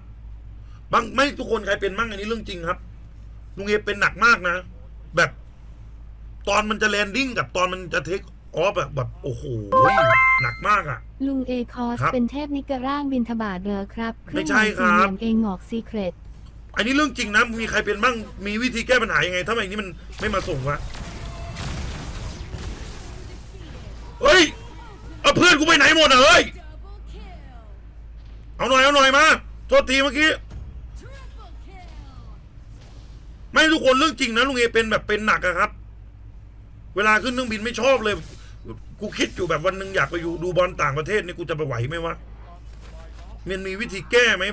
[SPEAKER 1] บางไม่ทุกคนใครเป็นมั่งอันนี้เรื่องจริงครับลุงเอเป็นหนักมากนะ แบบ ตอนมันจะแลนดิ้งกับตอนมันจะเทคออฟแบบแบบโอ้โหหนักมากอะ
[SPEAKER 2] ลุงเอคอส
[SPEAKER 1] ครับ
[SPEAKER 2] เป็นเทพนิกร่างบินทบาทเหรอครับ
[SPEAKER 1] ไม่ใช่ครับ
[SPEAKER 2] เองหมายสี่เหลี่ยมเองหงอกซีเครต
[SPEAKER 1] อันนี้เรื่องจริงนะ มีใครเป็นบ้าง มีวิธีแก้ปัญหายังไงถ้าไมอย่างนี้มันไม่มาส่งวะ เฮ้ย เอาเพื่อนกูไปไหนหมดอะเฮ้ย เอาหน่อยเอาหน่อยมา โทษทีเมื่อกี้ ไม่ทุกคนเรื่องจริงนะลุงเอเป็นแบบเป็นหนักอะครับ เวลาขึ้นเครื่องบินไม่ชอบเลย กูคิดอยู่แบบวันหนึ่งอยากไปอยู่ดูบอลต่างประเทศนี่กูจะไปไหวไหมวะมันมีวิธีแก้ไหม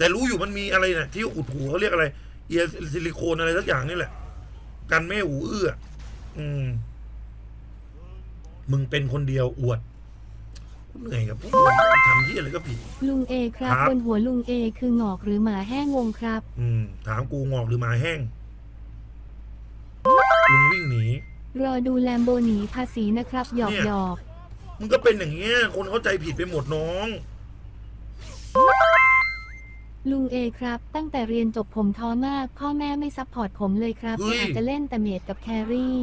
[SPEAKER 1] แต่รู้อยู่มันมีอะไรนะที่อุดหูเขาเรียกอะไร เอียซิลิโคนอะไรสักอย่างนี่แหละ กันไม่ให้หูอื้อ อืม มึงเป็นคนเดียวอวดเหนื่อยกับพวกมึงทำที่อะไรก็ผิด
[SPEAKER 2] ลุงเอครับ
[SPEAKER 1] ครับ
[SPEAKER 2] บนหัวลุงเอคือหงอกหรือหมาแห้งงงครับ
[SPEAKER 1] อืม ถามกูงอกหรือหมาแห้งลุงวิ่งหนี
[SPEAKER 2] รอดูแลมโบหนีภาษีนะครับหยอก
[SPEAKER 1] เนี่ย
[SPEAKER 2] หยอก
[SPEAKER 1] มึงก็เป็นอย่างเงี้ย คนเข้าใจผิดไปหมดน้อง
[SPEAKER 2] ลุงเอครับ ตั้งแต่เรียนจบผมท้อมาก พ่อแม่ไม่ซัพพอร์ตผมเลยครับ
[SPEAKER 1] เฮ้ย
[SPEAKER 2] อาจจะเล่นแต่เมดกับแครี่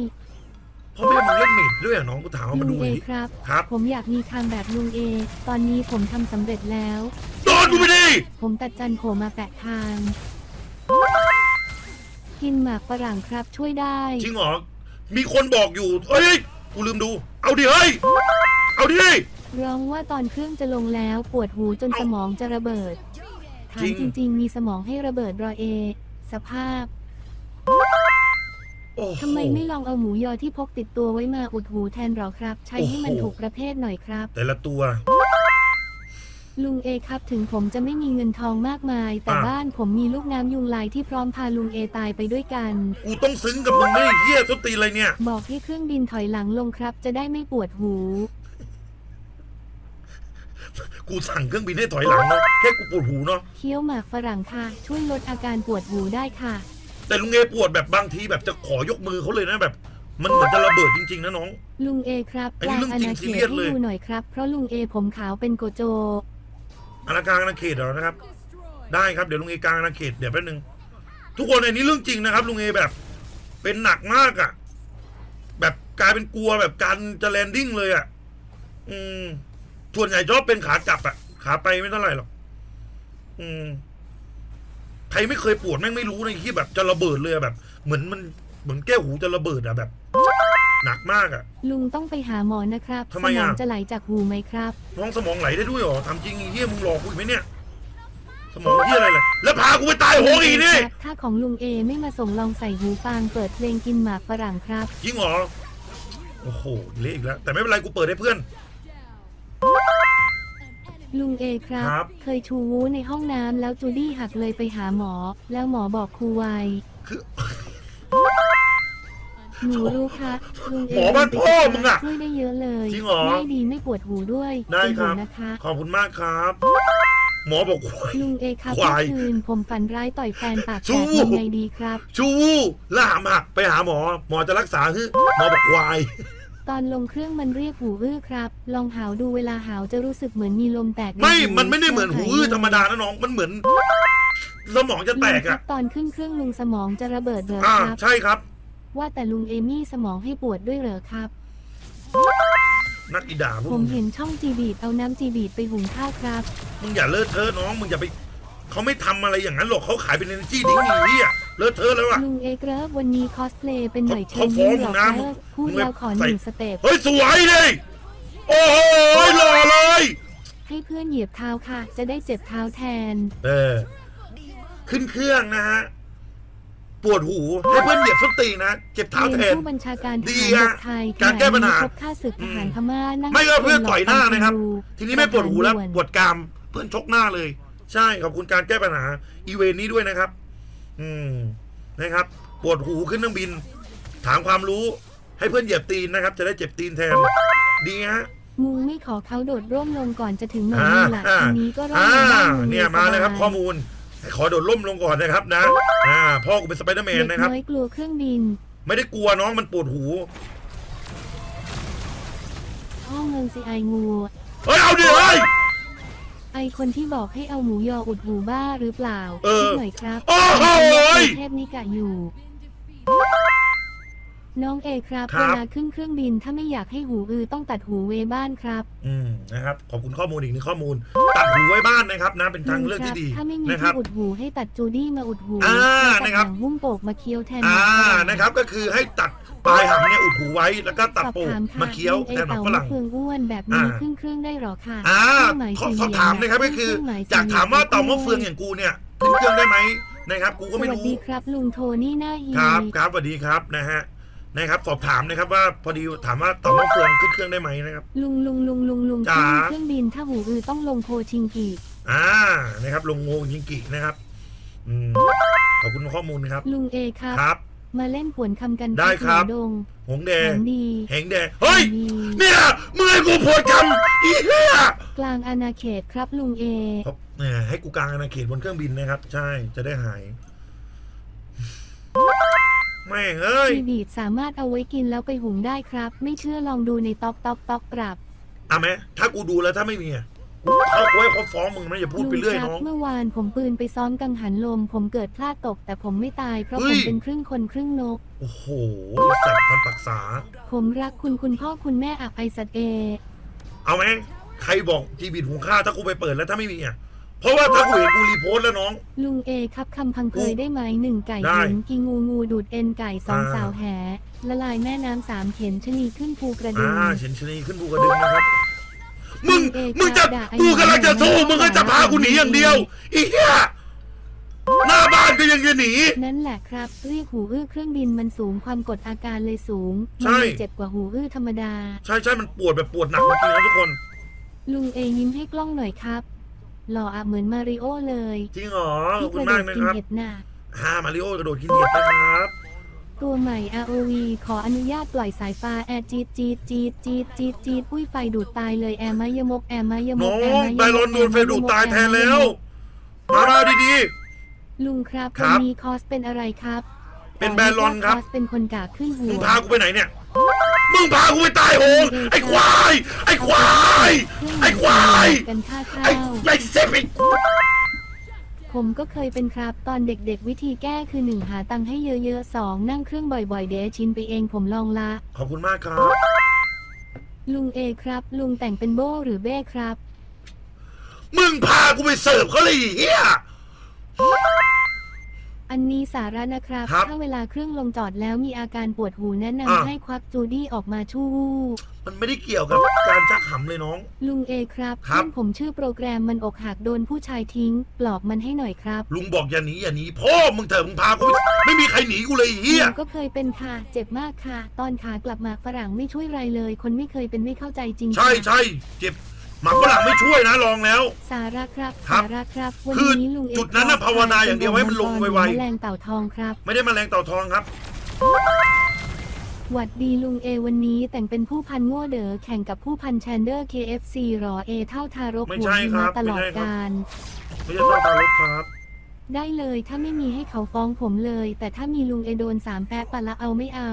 [SPEAKER 1] พ่อแม่มึงเล่นเมดด้วยเหรอน้องกูถามว่า
[SPEAKER 2] ลุ
[SPEAKER 1] มางดูห
[SPEAKER 2] เอ
[SPEAKER 1] น่อยดิ
[SPEAKER 2] ครับ
[SPEAKER 1] ครับ
[SPEAKER 2] ผมอยากมีคางแบบลุงเอ ตอนนี้ผมทำสำเร็จแล้ว
[SPEAKER 1] โดนกูไปดิ
[SPEAKER 2] ผมตัดจันโผมาแปะคาง กินหมากฝรั่งครับช่วยได้
[SPEAKER 1] จริงเหรอมีคนบอกอยู่เอ้ยกูลืมดู เอาดิเฮ้ยเอาดิ
[SPEAKER 2] ร้องว่าตอนเครื่องจะลงแล้วปวดหูจนสมองจะระเบิด ถา
[SPEAKER 1] จริ
[SPEAKER 2] ม
[SPEAKER 1] ง
[SPEAKER 2] จริง ๆ มีสมองให้ระเบิดรอเอ สภาพ
[SPEAKER 1] โอ้โห
[SPEAKER 2] ทำไมไม่ลองเอาหมูยอที่พกติดตัวไว้มาอุดหูแทนหรอครับ ใช้ให้มัน
[SPEAKER 1] โอ้โห
[SPEAKER 2] ถูกประเภทหน่อยครับ
[SPEAKER 1] แต่ละตัว
[SPEAKER 2] ลุงเอครับถึงผมจะไม่มีเงินทองมากมาย แต่
[SPEAKER 1] อะ
[SPEAKER 2] บ้านผมมีลูกน้ำยุงลายที่พร้อมพาลุงเอตายไปด้วยกัน
[SPEAKER 1] กูต้องซึ้งกับมึงไม่เฮียส้นตีนอะไรเนี่ย
[SPEAKER 2] บอกให้เครื่องบินถอยหลังลงครับ จะได้ไม่ปวดหู
[SPEAKER 1] กูสั่งเครื่องบินให้ถอยหลังเนาะแค่กูปวดหูเนาะ
[SPEAKER 2] เคี้ยวหมากฝรั่งค่ะ ช่วยลดอาการปวดหูได้ค่ะ
[SPEAKER 1] แต่ลุงเอปวดแบบบางทีแบบจะขอยกมือเขาเลยนะแบบ มันเหมือนจะระเบิดจริงๆนะน้อง
[SPEAKER 2] ลุงเอครับ
[SPEAKER 1] อันนี้
[SPEAKER 2] กลาง
[SPEAKER 1] เรื่อง
[SPEAKER 2] อา
[SPEAKER 1] จริง
[SPEAKER 2] ณาเข
[SPEAKER 1] ซีเรี
[SPEAKER 2] ต
[SPEAKER 1] ยส
[SPEAKER 2] ให้
[SPEAKER 1] เลย
[SPEAKER 2] ดูหน่อยครับ เพราะลุงเอผมขาวเป็นโกโจ
[SPEAKER 1] อาณาการอาณาเขตเหรอนะครับ ได้ครับเดี๋ยวลุงเอกลางอาณาเขตเดี๋ยวแป๊บนึง ทุกคนอันนี้เรื่องจริงนะครับ ลุงเอแบบ เป็นหนักมากอะ่ะ แบบกลายเป็นกลัวแบบการจะแลนดิ้งเลยอะ่ะ อืม ส่วนใหญ่ชอบเป็นขากลับอะ่ะขาไปไม่เท่าไหร่หรอกอืมใครไม่เคยปวดแม่งไม่รู้ในที่แบบจะระเบิดเลยอะแบบ เหมือนมันเหมือนแก้วหูจะระเบิดอะแบบ หนักมากอะ่ะ
[SPEAKER 2] ลุงต้องไปหาหมอนะครับ
[SPEAKER 1] ทำ
[SPEAKER 2] ส
[SPEAKER 1] ไม
[SPEAKER 2] ม
[SPEAKER 1] อะ
[SPEAKER 2] องจะไหลจากหูไหมครับ
[SPEAKER 1] น้องสมองไหลได้ด้วยเหรอทำจริงไอ้เฮียมึงหลอกกูอีกไหมเนี่ย สมองเฮียอะไรเลยแล้วพากูไปตายโหงอีกนี่
[SPEAKER 2] ครับถ้าของลุงเอไม่มาส่งลองใส่หูฟางเปิดเพลงกินหมากฝรั่งครับ
[SPEAKER 1] จริงเหรอโอ้โหเละอีกแล้ว แต่ไม่เป็นไรกูเปิดให้เพื่อน
[SPEAKER 2] ลุงเอครับ
[SPEAKER 1] ครับ
[SPEAKER 2] เคยชูวูในห้องน้ำแล้วจูดี้หักเลยไปหาหมอ แล้วหมอบอกครูไว
[SPEAKER 1] คือ
[SPEAKER 2] หนูรู้ครับลุงเอ
[SPEAKER 1] หมอบ้านพ่อมึงอะ
[SPEAKER 2] ช่วยได้เยอะเลย
[SPEAKER 1] จริงเหรอ
[SPEAKER 2] ง่ายดีไม่ปวดหูด้วย
[SPEAKER 1] ได้
[SPEAKER 2] เป็น
[SPEAKER 1] ครั
[SPEAKER 2] หู
[SPEAKER 1] บ
[SPEAKER 2] นะคะ
[SPEAKER 1] ขอบคุณมากครับ หมอบอกควาย
[SPEAKER 2] ลุงเอครับ
[SPEAKER 1] ควาย
[SPEAKER 2] เมื่อคืนผมฝันร้ายต่อยแฟนปาก
[SPEAKER 1] สู้
[SPEAKER 2] แตกยังไงดีครับ
[SPEAKER 1] ชูวูแล้วหามหักไปหาหมอ หมอจะรักษาคือหมอบอกควาย
[SPEAKER 2] ตอนลงเครื่องมันเรียกหูอื้อครับ ลองหาวดูเวลาหาวจะรู้สึกเหมือนมีลมแตกใน
[SPEAKER 1] ไม่
[SPEAKER 2] หู
[SPEAKER 1] มันไม่ได้เหมือนหูอื้อธรรมดา
[SPEAKER 2] ห
[SPEAKER 1] นะน้อง มันเหมือน สมองจะแตก
[SPEAKER 2] ลุงครั
[SPEAKER 1] อะ
[SPEAKER 2] บตอนขึ้นเครื่องลุงสมองจะระเบิดเหรอ
[SPEAKER 1] อ่า
[SPEAKER 2] ครับ
[SPEAKER 1] ใช่ครับ
[SPEAKER 2] ว่าแต่ลุงเอมี่สมองให้ปวดด้วยเหรอครับ
[SPEAKER 1] นักอีด่าพวก
[SPEAKER 2] ผม
[SPEAKER 1] มึง
[SPEAKER 2] เห็นช่องจีบีดเอาน้ำจีบีดไปหุงข้าวครับ
[SPEAKER 1] มึงอย่าเลอะเทอะน้อง มึงอย่าไป เขาไม่ทำอะไรอย่างนั้นหรอกเขาขายเป็นเอเนจีดิ้งอย่างนี้อะ เลอะเทอะแล้วอะ
[SPEAKER 2] ลุงเอกเลิฟวันนี้คอสเพลย์เป็นหน่วยเชิ
[SPEAKER 1] เขา
[SPEAKER 2] ญ
[SPEAKER 1] ฟ้อง
[SPEAKER 2] ยิ้มหรอ
[SPEAKER 1] มึงนะ
[SPEAKER 2] เลิฟพูด
[SPEAKER 1] มึง
[SPEAKER 2] แล้วขอห
[SPEAKER 1] ใส่
[SPEAKER 2] นึ่งสเต็ป
[SPEAKER 1] เฮ้ยสวยเลยโอ้โหหล่อเลย
[SPEAKER 2] ให้เพื่อนเหยียบเท้าค่ะ จะได้เจ็บเท้าแทน
[SPEAKER 1] เออ ขึ้นเครื่องนะฮะ ปวดหูให้เพื่อนเหยียบส้นตีนนะเจ็บเท้าแท
[SPEAKER 2] เรีย
[SPEAKER 1] น
[SPEAKER 2] นผู้บัญชาการท
[SPEAKER 1] ดี
[SPEAKER 2] หารบ
[SPEAKER 1] อะ
[SPEAKER 2] กไทย
[SPEAKER 1] การแก้ปัญหา
[SPEAKER 2] ขณะนี้พบค่าศึกทหารพม่านั่ง
[SPEAKER 1] ไม่ก็เพื่อนต่อยหน้านะครับ
[SPEAKER 2] ดู
[SPEAKER 1] ทีนี้ไม่ปวดหูแล้ว
[SPEAKER 2] ทหาร
[SPEAKER 1] ปวดกรามเพื่อนชกหน้าเลย ใช่ขอบคุณการแก้ปัญหา อีเวนต์นี้ด้วยนะครับ อืมนะครับปวดหูขึ้นเครื่องบิน ถามความรู้ให้เพื่อนเหยียบตีนนะครับ จะได้เจ็บตีนแทน ดีฮะ
[SPEAKER 2] งูไม่ขอเขาโดดร่มลงก่อนจะถึงหนอน
[SPEAKER 1] อ่า
[SPEAKER 2] นี่แหละ
[SPEAKER 1] อ่า
[SPEAKER 2] ทีนี้ก็ร่ม
[SPEAKER 1] อ่า
[SPEAKER 2] ลงบ้างงู
[SPEAKER 1] เนี่ยมาเลยครับ
[SPEAKER 2] ส
[SPEAKER 1] ข้อมูล ขอโดดล่มลงก่อนนะครับนะ อ่า พ่อกูเป็นสไปเดอร์แมน
[SPEAKER 2] เด็ก
[SPEAKER 1] นะครับ
[SPEAKER 2] น้อยกลัวเครื่องบิน
[SPEAKER 1] ไม่ได้กลัวน้องมันปวดหู
[SPEAKER 2] พ่อเมืองสิไองู
[SPEAKER 1] เฮ้ยเอาดิเฮ้ย
[SPEAKER 2] ไอคนที่บอกให้เอาหมูยออุดหูบ้าหรือเปล่า
[SPEAKER 1] เออ
[SPEAKER 2] คิดหน่อยครับ
[SPEAKER 1] โอ้โหย
[SPEAKER 2] เทพนิกะอยู่ น้องเอครับ
[SPEAKER 1] ครั
[SPEAKER 2] เว
[SPEAKER 1] บ
[SPEAKER 2] ลาขึ้นเครื่องบินถ้าไม่อยากให้หูอือต้องตัดหูเวบ้านครับ
[SPEAKER 1] อืมนะครับขอบคุณข้อมูลอีกหนึ่งข้อมูลตัดหูไว้บ้านนะครับนะเป็นทางเลือกที่ดี
[SPEAKER 2] ถ้าไม่มี
[SPEAKER 1] นะครั
[SPEAKER 2] ที่
[SPEAKER 1] บ
[SPEAKER 2] อุดหูให้ตัดจูดี้มาอุดหู
[SPEAKER 1] อ่า
[SPEAKER 2] แล้วตัด
[SPEAKER 1] นะครับ
[SPEAKER 2] หงหุ้มโปกมาเคี้ยวแทน
[SPEAKER 1] อ่า
[SPEAKER 2] หมากฝง
[SPEAKER 1] นะครับก็คือให้ตัดปลายหำเนี่ยอุดหูไว้แล้วก็ตัด
[SPEAKER 2] สอบ
[SPEAKER 1] โป่ง
[SPEAKER 2] ถามค่ะ
[SPEAKER 1] มาเคี้ยว
[SPEAKER 2] ลุง
[SPEAKER 1] แทนหมาก
[SPEAKER 2] เอ
[SPEAKER 1] ฝรั่ง
[SPEAKER 2] เต่ามะเฟืองอ้วนแบบนี้
[SPEAKER 1] อ่า
[SPEAKER 2] ขึ้นเครื่องได้หรอค่ะ
[SPEAKER 1] อ่า
[SPEAKER 2] เครื่องหมาย
[SPEAKER 1] ขอ
[SPEAKER 2] สี่
[SPEAKER 1] สอบถามนะครับก็คือ
[SPEAKER 2] เครื่องหมาย
[SPEAKER 1] อยากถามว่าเต่ามะเฟือง
[SPEAKER 2] สี่
[SPEAKER 1] อย่างกูเนี่ยขึ้นเครื่องได้ไหมนะครับ กูก็
[SPEAKER 2] ส
[SPEAKER 1] ไม่
[SPEAKER 2] วัส
[SPEAKER 1] รู้
[SPEAKER 2] ดีครับ ลุงโทนี่หน้าฮี
[SPEAKER 1] ครับครับสวัสดีครับนะฮะ นะครับสอบถามนะครับว่าพอดีถามว่าเต่ามะเฟืองขึ้นเครื่องได้ไหมนะครับ
[SPEAKER 2] ลุงลุงลุงลุงลุง
[SPEAKER 1] จ๋า
[SPEAKER 2] ขึ้นเครื่องบินถ้าหูอือต้องลงโพชิงกิ
[SPEAKER 1] อ่านะครับ ลงโงยิงกินะครับอืมขอบคุณข้อมูลนะครับ
[SPEAKER 2] ลุงเอครับ
[SPEAKER 1] ครับ
[SPEAKER 2] มาเล่นขวนคำกัน
[SPEAKER 1] ได้ครับ
[SPEAKER 2] หัวดง
[SPEAKER 1] หงแด
[SPEAKER 2] แห
[SPEAKER 1] ง
[SPEAKER 2] งดี
[SPEAKER 1] เหงแดงเฮ้ย
[SPEAKER 2] แหงดี
[SPEAKER 1] เนี่ยมึงให้กูพูดคำอีเหี้ย
[SPEAKER 2] กลางอาณาเขตครับลุงเอ
[SPEAKER 1] ครับเนี่ยให้กูกลางอาณาเขตบนเครื่องบินนะครับ ใช่จะได้หาย แม่งเอ้ย
[SPEAKER 2] ชีบีดสามารถเอาไว้กินแล้วไปหุงได้ครับ ไม่เชื่อลองดูในต๊อกต๊อกต๊อกกลับ
[SPEAKER 1] เอาไหมถ้ากูดูแล้วถ้าไม่มีอะกูเขากูให้เขาฟ้องมึงนะอย่าพูดไปเรื่อย
[SPEAKER 2] ครั
[SPEAKER 1] น้อง
[SPEAKER 2] เมื่อวานผมปืนไปซ้อมกังหันลม ผมเกิดพลาดตก แต่ผมไม่ตายเพราะ
[SPEAKER 1] เฮ้
[SPEAKER 2] ผ
[SPEAKER 1] ย
[SPEAKER 2] มเป็นครึ่งคนครึ่งนก
[SPEAKER 1] โอ้โหสัตว์พันปักษา
[SPEAKER 2] ผมรักคุณคุณพ่อคุณแม่อับไอสัตว์เอ
[SPEAKER 1] เอาไหมใครบอกจีบิดหุงข้าวถ้ากูไปเปิดแล้วถ้าไม่มีอะ เพราะว่าถ้ากูเห็นกูรีโพสต์แล้วน้อง
[SPEAKER 2] ลุงเอครับคำพังเพยได้ไหมหนึ่งไก่
[SPEAKER 1] ได้
[SPEAKER 2] หินกีงูงูดูดเอ็นไก่สอง
[SPEAKER 1] อ่า
[SPEAKER 2] สาวแหละลายแม่น้ำสามเข็นชะนีขึ้นภูกระดึ
[SPEAKER 1] อ่าง เฉินชนีขึ้นภูกระดึงนะครับ มึง
[SPEAKER 2] เอก
[SPEAKER 1] มึงจะ
[SPEAKER 2] ด่าไอ้
[SPEAKER 1] กูกำลังจะสู้
[SPEAKER 2] หนู
[SPEAKER 1] มึงก็จะพากูหนีอย่างเดียวอีเหี้ยหน้าบ้านก็ยังจะหนี
[SPEAKER 2] นั่นแหละครับ เรียกหูอื้อเครื่องบินมันสูงความกดอาการเลยสูง
[SPEAKER 1] ใช่
[SPEAKER 2] มัเลยเจ็บกว่าหูอื้อธรรมดา
[SPEAKER 1] ใช่ใช่มันปวดแบบปวดหนักจริงๆนะทุกคน
[SPEAKER 2] ลุงเอยิ้มให้กล้องหน่อยครับ หล่ออะเหมือนมาริโอเลย
[SPEAKER 1] จริงเหรอขอบ
[SPEAKER 2] ที่
[SPEAKER 1] คุ
[SPEAKER 2] ก
[SPEAKER 1] ณ
[SPEAKER 2] ระโด
[SPEAKER 1] มาก
[SPEAKER 2] ด
[SPEAKER 1] นะ
[SPEAKER 2] กิน
[SPEAKER 1] ครับ
[SPEAKER 2] เห็ดหนัก
[SPEAKER 1] ฮ่ามาริโอกระโดดกินเห็ดนะครับ
[SPEAKER 2] ตัวใหม่ ROV ขออนุญาตปล่อยสายฟ้าแอร์จีดจีดจีดจีดจีดจีดอุ้ยไฟดูดตายเลยแอร์มายมกแอร์มายม
[SPEAKER 1] น้
[SPEAKER 2] ก
[SPEAKER 1] อง
[SPEAKER 2] แอร์มายมก
[SPEAKER 1] ไบรอนโดนไฟดูดตายแทนแล้ว มามาดี
[SPEAKER 2] ลุงครับ
[SPEAKER 1] ครั
[SPEAKER 2] วั
[SPEAKER 1] บ
[SPEAKER 2] นนี้คอสเป็นอะไรครับ
[SPEAKER 1] เป็นแบรลอนครับ
[SPEAKER 2] คอสเป็นคนกาขึ้น
[SPEAKER 1] ๆ
[SPEAKER 2] หั
[SPEAKER 1] มึง
[SPEAKER 2] ว
[SPEAKER 1] พากูไปไหนเนี่ย มึงพากูไปตายโหงไอ้ควาย ไอ้ควาย ไอ้ควาย
[SPEAKER 2] กันค่าข้า
[SPEAKER 1] ไอ้
[SPEAKER 2] ว
[SPEAKER 1] ไอ้เซฟไอ้
[SPEAKER 2] ผมก็เคยเป็นครับ ตอนเด็กๆ วิธีแก้คือ 1 หาตังค์ให้เยอะๆ 2 นั่งเครื่องบ่อยๆ เดยวชินไปเองผมลองละ
[SPEAKER 1] ขอบคุณมากครับ
[SPEAKER 2] ลุงเอครับ ลุงแต่งเป็นโบ้หรือเบ้ครับ
[SPEAKER 1] มึงพากูไปเสิร์ฟเขาเลยไอ้เฮีย
[SPEAKER 2] อันนี้สาระนะครับ
[SPEAKER 1] ครับ
[SPEAKER 2] ถ้าเวลาเครื่องลงจอดแล้วมีอาการปวดหูแนะ
[SPEAKER 1] อะ
[SPEAKER 2] นำให้ควักจูดี้ออกมาชู่
[SPEAKER 1] มันไม่ได้เกี่ยวกับการชักหำเลยน้อง
[SPEAKER 2] ลุงเอครับ
[SPEAKER 1] ครับ
[SPEAKER 2] เพื่อนผมชื่อโปรแกรมมันอกหักโดนผู้ชายทิ้ง ปลอบมันให้หน่อยครับ
[SPEAKER 1] ลุงบอกอย่าหนีอย่าหนีพ่อมึงเถอะมึงพากูไปไม่มีใครหนีกูเลยไอ้เฮีย
[SPEAKER 2] ผมก็เคยเป็นค่ะ เจ็บมากค่ะ ตอนขากลับมาฝรั่งไม่ช่วยไรเลย คนไม่เคยเป็นไม่เข้าใจจริง
[SPEAKER 1] ใช่
[SPEAKER 2] ค่ะ
[SPEAKER 1] ใช่เจ็บ หมักฝรั่งไม่ช่วยนะลองแล้ว
[SPEAKER 2] สาระครับ
[SPEAKER 1] ครับ
[SPEAKER 2] สาระครับวัน
[SPEAKER 1] คือ
[SPEAKER 2] นี้ลุงเอ
[SPEAKER 1] จุดนั้นน่ะภาวนาอย่างเดียวให้มันลงไวๆ
[SPEAKER 2] แมลงเต่าทองครับ
[SPEAKER 1] ไม่ได้แมาแรงเต่าทองครับ
[SPEAKER 2] หวัดดีลุงเอวันนี้แต่งเป็นผู้พันโง่เด๋อแข่งกับผู้พันแชนเดอร์ KFC หรอเอเท่าทารก
[SPEAKER 1] ไม่
[SPEAKER 2] หัว
[SPEAKER 1] ใช่
[SPEAKER 2] ดี
[SPEAKER 1] ครั
[SPEAKER 2] มา
[SPEAKER 1] บ
[SPEAKER 2] ตลอด
[SPEAKER 1] ไม่ใช่ครับ
[SPEAKER 2] การ
[SPEAKER 1] ไม่ใช่เต่าตาลบครับ
[SPEAKER 2] ได้เลยถ้าไม่มีให้เขาฟ้องผมเลย แต่ถ้ามีลุงเอโดนสามแปะปะละเอาไม่เอา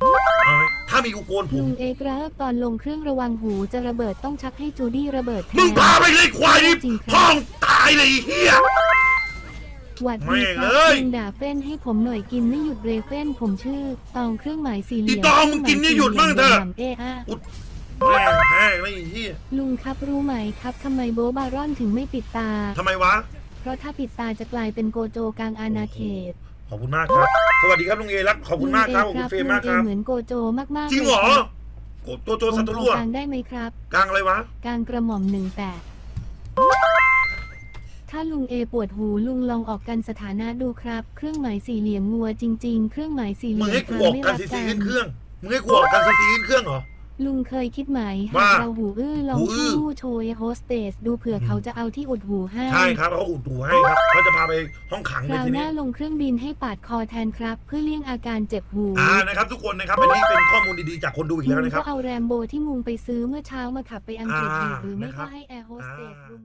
[SPEAKER 1] เอาไหมถ้ามีกูโกนผ
[SPEAKER 2] ลุ
[SPEAKER 1] ม
[SPEAKER 2] งเอกระตอนลงเครื่องระวังหูจะระเบิดต้องชักให้จูดี้ระเบิดแทน
[SPEAKER 1] มึงพาไปเลยควายนี่
[SPEAKER 2] จริงค
[SPEAKER 1] พ้
[SPEAKER 2] รั
[SPEAKER 1] อบงตายเลยไอ้เฮีย
[SPEAKER 2] หวัด
[SPEAKER 1] แม่
[SPEAKER 2] ดี
[SPEAKER 1] ง
[SPEAKER 2] ค
[SPEAKER 1] เอ้
[SPEAKER 2] รับ
[SPEAKER 1] ย
[SPEAKER 2] ลุงด่าเฟ้นให้ผมหน่อยกินไม่หยุดเรเฟ้นผมชื่อ ตองเครื่องหมายสี่เหลี่
[SPEAKER 1] อี
[SPEAKER 2] ยม
[SPEAKER 1] ตองมึงกินนี่หยุดบ้างเถอะ
[SPEAKER 2] เออะ
[SPEAKER 1] แม่งแพ้เลยไอ้เฮีย
[SPEAKER 2] ลุงครับรู้ไหมครับทำไมโบบารอนถึงไม่ปิดตา
[SPEAKER 1] ทำไมวะ
[SPEAKER 2] เพราะถ้าปิดตาจะกลายเป็นโกโจกลางอาณาเขต
[SPEAKER 1] ขอบคุณมากครับ สวัสดีครับลุงเอรักขอบคุณมากครับขอบ
[SPEAKER 2] ลุ
[SPEAKER 1] คุณ
[SPEAKER 2] ง
[SPEAKER 1] เฟรมมาก
[SPEAKER 2] เอ
[SPEAKER 1] ครับ
[SPEAKER 2] เหมือนโกโจมากๆ
[SPEAKER 1] จริงเหรอ
[SPEAKER 2] ลยคบ
[SPEAKER 1] โกตัวโจ
[SPEAKER 2] ผม
[SPEAKER 1] สัตว์
[SPEAKER 2] ข
[SPEAKER 1] รั่
[SPEAKER 2] อ
[SPEAKER 1] ว
[SPEAKER 2] กลางได้ไหมครับ
[SPEAKER 1] กลางอะไรวะ
[SPEAKER 2] กลางกระหม่อมหนึ่งแปดถ้าลุงเอปวดหูลุงลองออกกันสถานะดูครับ เครื่องหมายสี่เหลี่ยมงัวจริง ๆ เครื่องหมายสี่เห
[SPEAKER 1] มึง
[SPEAKER 2] ลี่ยม
[SPEAKER 1] ให้กู
[SPEAKER 2] ทาง
[SPEAKER 1] ออก
[SPEAKER 2] ไม่
[SPEAKER 1] กัน
[SPEAKER 2] รัก
[SPEAKER 1] ซี
[SPEAKER 2] กั
[SPEAKER 1] ซีขึ้
[SPEAKER 2] น
[SPEAKER 1] นเครื่องมึงให้กูออกกันซีซีขึ้นเครื่องเหรอ
[SPEAKER 2] ลุงเคยคิดไหมหา
[SPEAKER 1] ว่า
[SPEAKER 2] กเราหูอื้อลอง
[SPEAKER 1] หูอื้อ
[SPEAKER 2] ชู้โชยโฮสเตส ดูเผื่อเขาจะเอาที่อุดหูให้
[SPEAKER 1] ใช่ครับเขาอุดหูให้ครับเขาจะพาไปห้องขัง
[SPEAKER 2] ค
[SPEAKER 1] เลย
[SPEAKER 2] ราว
[SPEAKER 1] ที
[SPEAKER 2] ห
[SPEAKER 1] นี้
[SPEAKER 2] น้าลงเครื่องบินให้ปาดคอแทนครับ เพื่อเลี่ยงอาการเจ็บหู
[SPEAKER 1] อ่านะครับ ทุกคนนะครับอันนี้เป็นข้อมูลดีๆจากคนดูอีก
[SPEAKER 2] ลุ
[SPEAKER 1] แล้ว
[SPEAKER 2] ง
[SPEAKER 1] นะครั
[SPEAKER 2] ก็
[SPEAKER 1] บ
[SPEAKER 2] เอาแรมโบที่มุงไปซื้อเมื่อเช้ามาขับไปอังกฤษ
[SPEAKER 1] อ่า
[SPEAKER 2] หรือไม่
[SPEAKER 1] นะครั
[SPEAKER 2] ก็
[SPEAKER 1] บ
[SPEAKER 2] ให้แอร์โฮสเตส
[SPEAKER 1] อ่า
[SPEAKER 2] ลุง